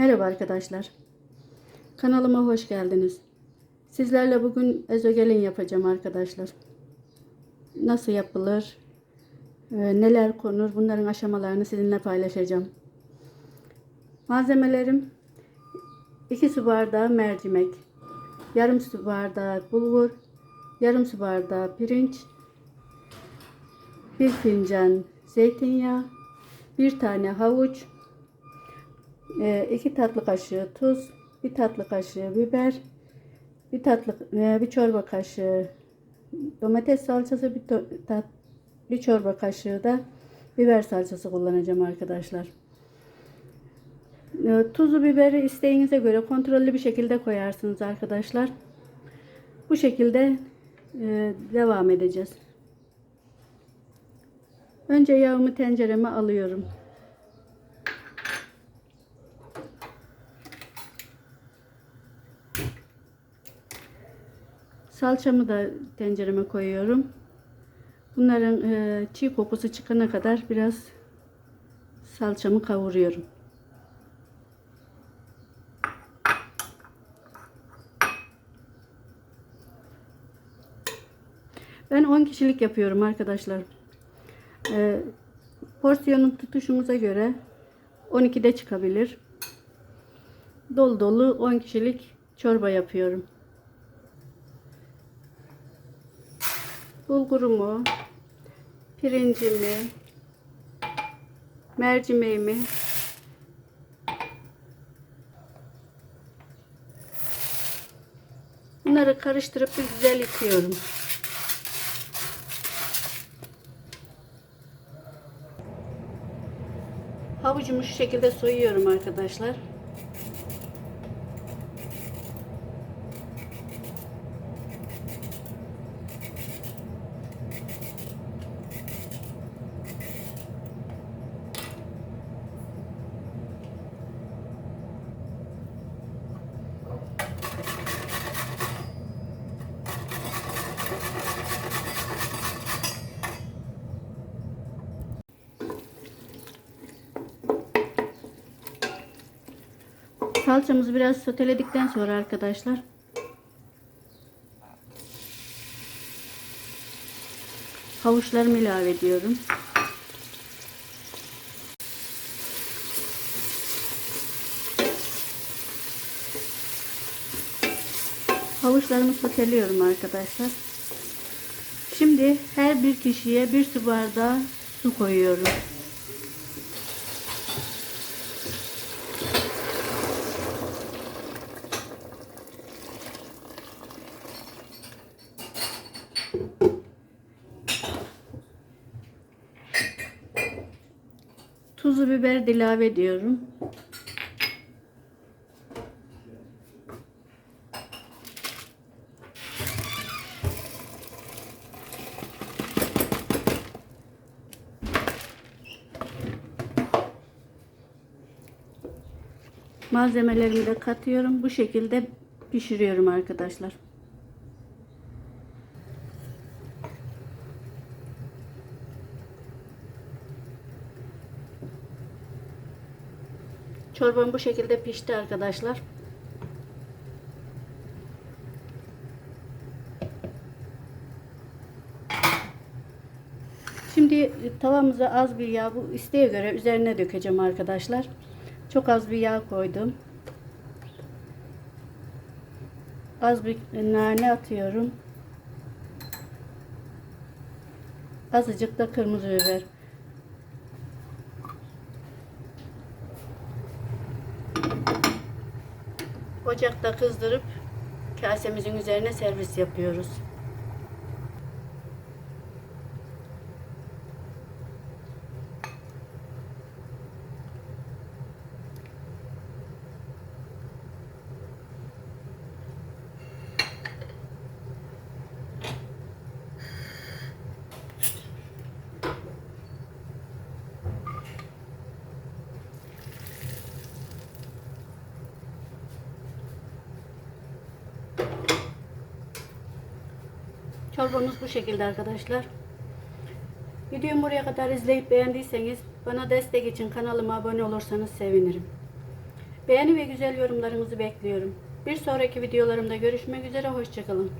Merhaba arkadaşlar. Kanalıma hoş geldiniz. Sizlerle bugün ezogelin yapacağım arkadaşlar. Nasıl yapılır? e, Neler konur? Bunların aşamalarını sizinle paylaşacağım. Malzemelerim 2 su bardağı mercimek, yarım su bardağı bulgur, yarım su bardağı pirinç, bir fincan zeytinyağı, bir tane havuç, 2 Ee, tatlı kaşığı tuz, 1 tatlı kaşığı biber, 1 tatlı e, bir çorba kaşığı domates salçası, bir, tat, bir çorba kaşığı da biber salçası kullanacağım arkadaşlar. E, Tuzu biberi isteğinize göre kontrollü bir şekilde koyarsınız arkadaşlar. Bu şekilde e, devam edeceğiz. Önce yağımı tencereme alıyorum. Salçamı da tencereme koyuyorum. Bunların e, çiğ kokusu çıkana kadar biraz salçamı kavuruyorum. Ben 10 kişilik yapıyorum arkadaşlar. E, porsiyonun tutuşumuza göre 12'de çıkabilir. Dolu dolu 10 kişilik çorba yapıyorum. Bulgurumu, pirincimi, mercimeğimi bunları karıştırıp bir güzel yıkıyorum. Havucumu şu şekilde soyuyorum arkadaşlar. Salçamızı biraz soteledikten sonra arkadaşlar havuçlarımı ilave ediyorum. Havuçlarımı soteliyorum arkadaşlar. Şimdi her bir kişiye bir su bardağı su koyuyorum. Tuzu biber ilave ediyorum. Malzemelerimi de katıyorum. Bu şekilde pişiriyorum arkadaşlar. Çorbam bu şekilde pişti arkadaşlar. Şimdi tavamıza az bir yağ bu isteğe göre üzerine dökeceğim arkadaşlar. Çok az bir yağ koydum. Az bir nane atıyorum. Azıcık da kırmızı biber. Ocakta kızdırıp kasemizin üzerine servis yapıyoruz. Çorbamız bu şekilde arkadaşlar. Videomu buraya kadar izleyip beğendiyseniz bana destek için kanalıma abone olursanız sevinirim. Beğeni ve güzel yorumlarınızı bekliyorum. Bir sonraki videolarımda görüşmek üzere. Hoşçakalın.